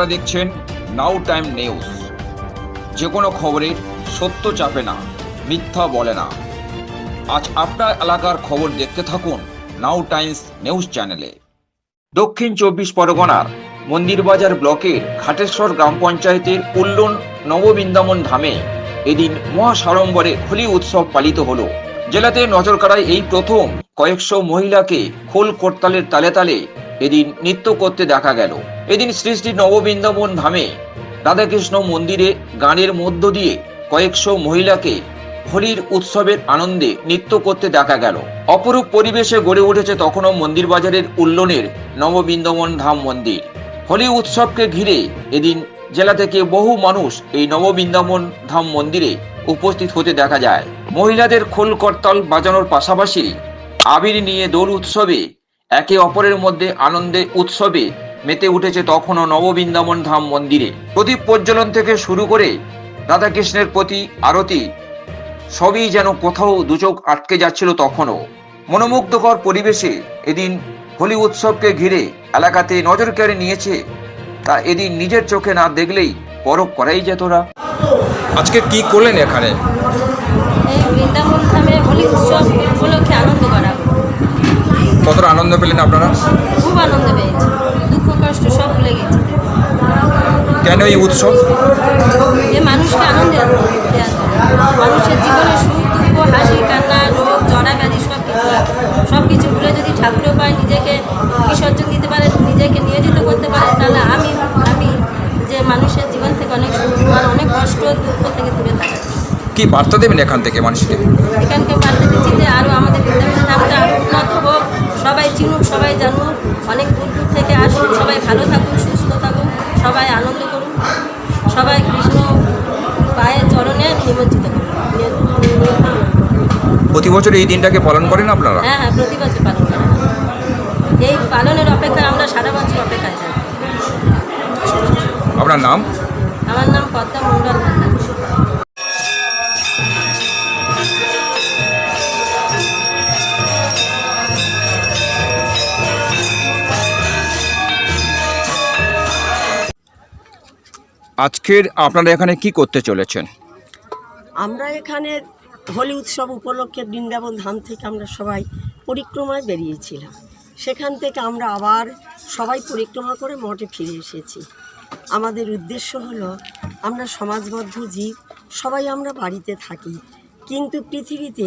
আপনারা দেখছেন নাও time news. যে কোনো খবরের সত্য চাপে না, মিথ্যা বলে না। আজ আপনার এলাকার খবর দেখতে থাকুন নাও টাইমস নিউজ চ্যানেলে। দক্ষিণ চব্বিশ পরগনার মন্দিরবাজার ব্লকের ঘাটেশ্বর গ্রাম পঞ্চায়েতের উল্লন নববৃন্দাবন ধামে এদিন মহাসাড়ম্বরে হোলি উৎসব পালিত হলো। জেলাতে নজর কাড়ায় এই প্রথম কয়েকশো মহিলাকে খোল করতালের তালে তালে এদিন নৃত্য করতে দেখা গেল। এদিন শ্রী শ্রী নববৃন্দাবন ধামে রাধাকৃষ্ণ মন্দিরে গানের মধ্য দিয়ে কয়েকশো মহিলাকে হোলির উৎসবের আনন্দে নৃত্য করতে দেখা গেল। অপরূপ পরিবেশে গড়ে উঠেছে তখনও মন্দির বাজারের উল্লনের নববৃন্দাবন ধাম মন্দির। হোলি উৎসবকে ঘিরে এদিন জেলা থেকে বহু মানুষ এই নববৃন্দাবন ধাম মন্দিরে উপস্থিত হতে দেখা যায়। মহিলাদের খোল করতাল বাজানোর পাশাপাশি আবির নিয়ে দোল উৎসবে একে অপরের মধ্যে আনন্দে উৎসবে মেতে উঠেছে তখনও নববৃন্দাবন ধাম মন্দিরে। প্রদীপ প্রজ্বলন থেকে শুরু করে রাধাকৃষ্ণের প্রতি আরতি সবই যেন কোথাও দুচোখ আটকে যাচ্ছিল তখনও। মনোমুগ্ধকর পরিবেশে এদিন হোলি উৎসবকে ঘিরে এলাকাতে নজর কেড়ে নিয়েছে তা এদিন নিজের চোখে না দেখলেই পরখ করাই যেত না। আজকে কি করলেন এখানে? বৃন্দাবন ধামে হোলি উৎসব উপলক্ষে আনন্দ করা। কতটা আনন্দ পেলেন আপনারা? খুব আনন্দ পেয়েছি। দুঃখ কষ্ট সব ভুলে গেছি। কেন এই উৎসব? যে মানুষকে আনন্দ মানুষের জীবনে সুখ দুঃখ হাসি কান্না রোগ জড়া ব্যাধি সব কিছু সব কিছু ভুলে যদি ঠাকুরের পায় নিজেকে বিসর্জন দিতে পারে নিজেকে নিয়োজিত করতে পারে তাহলে আমি ভাবি যে মানুষের জীবন থেকে অনেক সুখ আর অনেক কষ্ট দুঃখ থেকে দূরে থাকা। কি বার্তা দেবেন এখান থেকে মানুষকে? এখানকে বার্তা দিচ্ছি যে আরও আমাদের হোক সবাই জানুক অনেক দূর দূর থেকে আসুন সবাই ভালো থাকুন সুস্থ থাকুন সবাই আনন্দ করুন সবাই কৃষ্ণ পায়ের চরণে নিমজ্জিত প্রতি বছর এই দিনটাকে পালন করেন আপনারা? হ্যাঁ হ্যাঁ প্রতি বছর পালন করেন এই পালনের অপেক্ষায় আমরা সারা বছর অপেক্ষায় থাকি। আপনার নাম? আমার নাম পদ্মা মণ্ডল। আজকের আপনারা এখানে কি করতে চলেছেন? আমরা এখানে হোলি উৎসব উপলক্ষে বৃন্দাবন ধাম থেকে আমরা সবাই পরিক্রমায় বেরিয়েছিলাম। সেখান থেকে আমরা আবার সবাই পরিক্রমা করে মঠে ফিরে এসেছি। আমাদের উদ্দেশ্য হলো, আমরা সমাজবদ্ধ জীব, সবাই আমরা বাড়িতে থাকি। কিন্তু পৃথিবীতে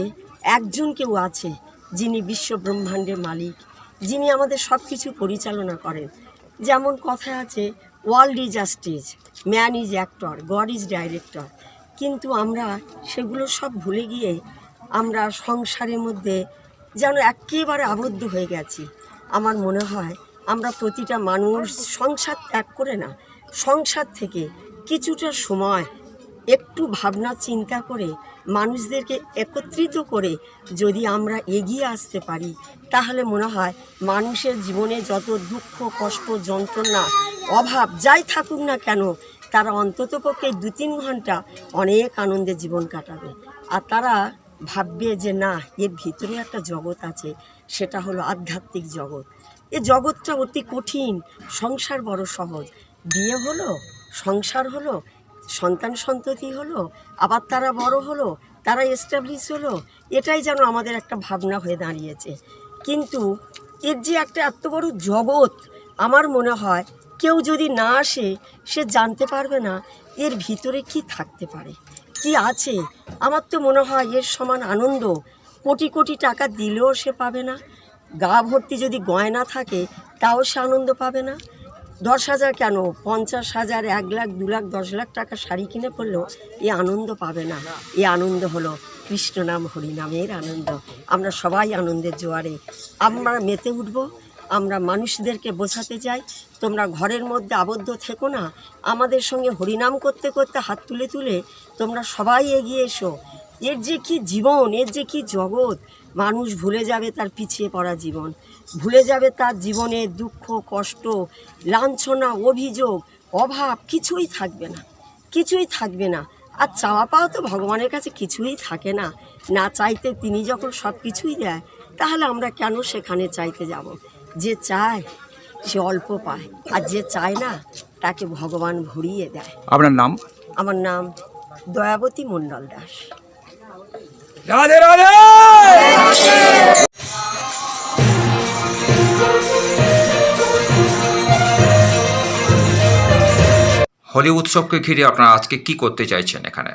একজন কেউ আছে, যিনি বিশ্ব ব্রহ্মাণ্ডের মালিক, যিনি আমাদের সব কিছু পরিচালনা করেন। যেমন কথা আছে, world is man is actor, God is director. কিন্তু আমরা সেগুলো সব ভুলে গিয়ে আমরা সংসারের মধ্যে যেন একেবারে আবদ্ধ হয়ে গেছি। আমার মনে হয় আমরা প্রতিটা মানুষ সংসার ত্যাগ করে না, সংসার থেকে কিছুটা সময় একটু ভাবনা চিন্তা করে মানুষদেরকে একত্রিত করে যদি আমরা এগিয়ে আসতে পারি, তাহলে মনে হয় মানুষের জীবনে যত দুঃখ, কষ্ট, যন্ত্রণা অভাব যাই থাকুক না কেন, তারা অন্ততপক্ষে দু তিন ঘণ্টা অনেক আনন্দে জীবন কাটাবে। আর তারা ভাববে যে, না, এর ভিতরে একটা জগৎ আছে, সেটা হলো আধ্যাত্মিক জগৎ। এ জগৎটা অতি কঠিন, সংসার বড় সহজ। বিয়ে হলো, সংসার হলো, সন্তান সন্ততি হলো, আবার তারা বড় হলো, তারা এস্টাবলিশ হলো, এটাই যেন আমাদের একটা ভাবনা হয়ে দাঁড়িয়েছে। কিন্তু এর যে একটা এত বড় জগৎ, আমার মনে হয় কেউ যদি না আসে, সে জানতে পারবে না এর ভিতরে কি থাকতে পারে, কি আছে। আমার তো মনে হয় এর সমান আনন্দ। কোটি কোটি টাকা দিলেও সে পাবে না। গা ভর্তি যদি গয়না থাকে, তাও সে আনন্দ পাবে না। দশ হাজার কেন? পঞ্চাশ হাজার, এক লাখ, দু লাখ, দশ লাখ টাকা শাড়ি কিনে পড়লেও এ আনন্দ পাবে না। এ আনন্দ হলো কৃষ্ণ নাম হরিনামের আনন্দ। আমরা সবাই আনন্দের জোয়ারে। আমরা মেতে উঠব আমরা মানুষদেরকে বোঝাতে চাই। তোমরা ঘরের মধ্যে আবদ্ধ থেকো না। আমাদের সঙ্গে হরিনাম করতে করতে হাত তুলে তুলে তোমরা সবাই এগিয়ে এসো। এর যে কি জীবন, এর যে কি জগৎ, মানুষ ভুলে যাবে তার পিছিয়ে পড়া জীবন। ভুলে যাবে তার জীবনে দুঃখ, কষ্ট, লাঞ্ছনা, অভিযোগ, অভাব কিছুই থাকবে না। কিছুই থাকবে না। আর চাওয়া পাওয়া তো ভগবানের কাছে কিছুই থাকে না। না চাইতে তিনি যখন সব কিছুই দেয়, তাহলে আমরা কেন সেখানে চাইতে যাব? যে চায় সে অল্প পায়। আর যে চায় না তাকে ভগবান ভরিয়ে দেয়। আপনার নাম? আমার নাম দয়াবতী মণ্ডল দাস। রাধে রাধে! হোলি উৎসবকে ঘিরে আপনারা আজকে কি করতে চাইছেন এখানে?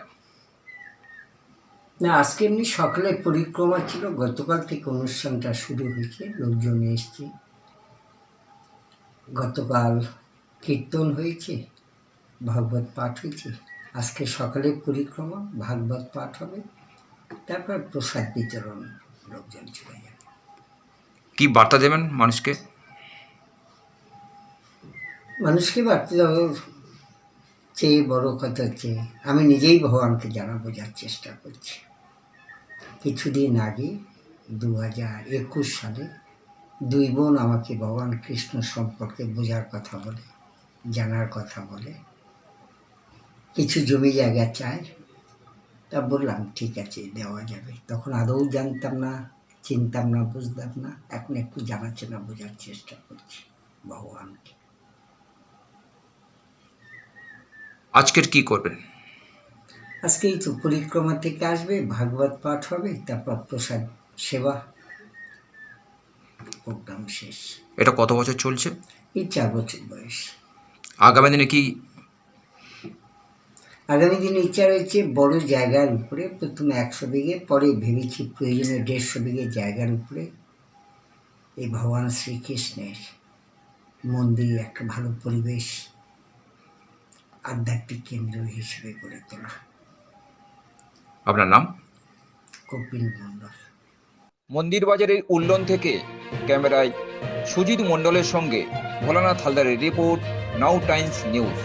না আজকে এমনি সকালে পরিক্রমা ছিল। গতকাল থেকে অনুষ্ঠানটা শুরু হয়েছে। লোকজন এসছে। গতকাল কীর্তন হয়েছে ভাগবত পাঠ হয়েছে। আজকে সকালে পরিক্রমা ভাগবত পাঠ হবে তারপর প্রসাদ বিতরণ লোকজন চলে যাবে। কি বার্তা দেবেন মানুষকে? মানুষকে বার্তা দেওয়ার চেয়ে বড় কথা হচ্ছে আমি নিজেই ভগবানকে জানা বোঝার চেষ্টা করছি। কিছুদিন আগে দু হাজার একুশ সালে দুই বোন আমাকে ভগবান কৃষ্ণ সম্পর্কে বোঝার কথা বলে জানার কথা বলে। কিছু জমি জায়গা চায়। তা বললাম ঠিক আছে দেওয়া যাবে। তখন আদৌ জানতাম না চিনতাম না বুঝতাম না। এখন একটু জানাচেনা বোঝার চেষ্টা করছি ভগবানকে। আজকের কি করবেন? আজকে এই তো পরিক্রমা থেকে আসবে ভাগবত পাঠ হবে তারপর প্রসাদ সেবা। প্রোগ্রাম শেষ। এটা কত বছর চলছে? এই চার বছর বয়স। আগামী দিনে কি? আগামী দিনে ইচ্ছা রয়েছে বড় জায়গার উপরে প্রথমে একশো বিঘে পরে ভেবেছি প্রয়োজনে দেড়শো বিঘে জায়গার উপরে। এই ভগবান শ্রীকৃষ্ণের মন্দির একটা ভালো পরিবেশ আধ্যাত্মিক কেন্দ্র হিসেবে গড়ে তোলা। আপনার নাম? কপিল মণ্ডল। মন্দির বাজারের উল্লন থেকে ক্যামেরায় সুজিত মণ্ডলের সঙ্গে ভোলানাথ হালদারের রিপোর্ট নাও টাইমস নিউজ।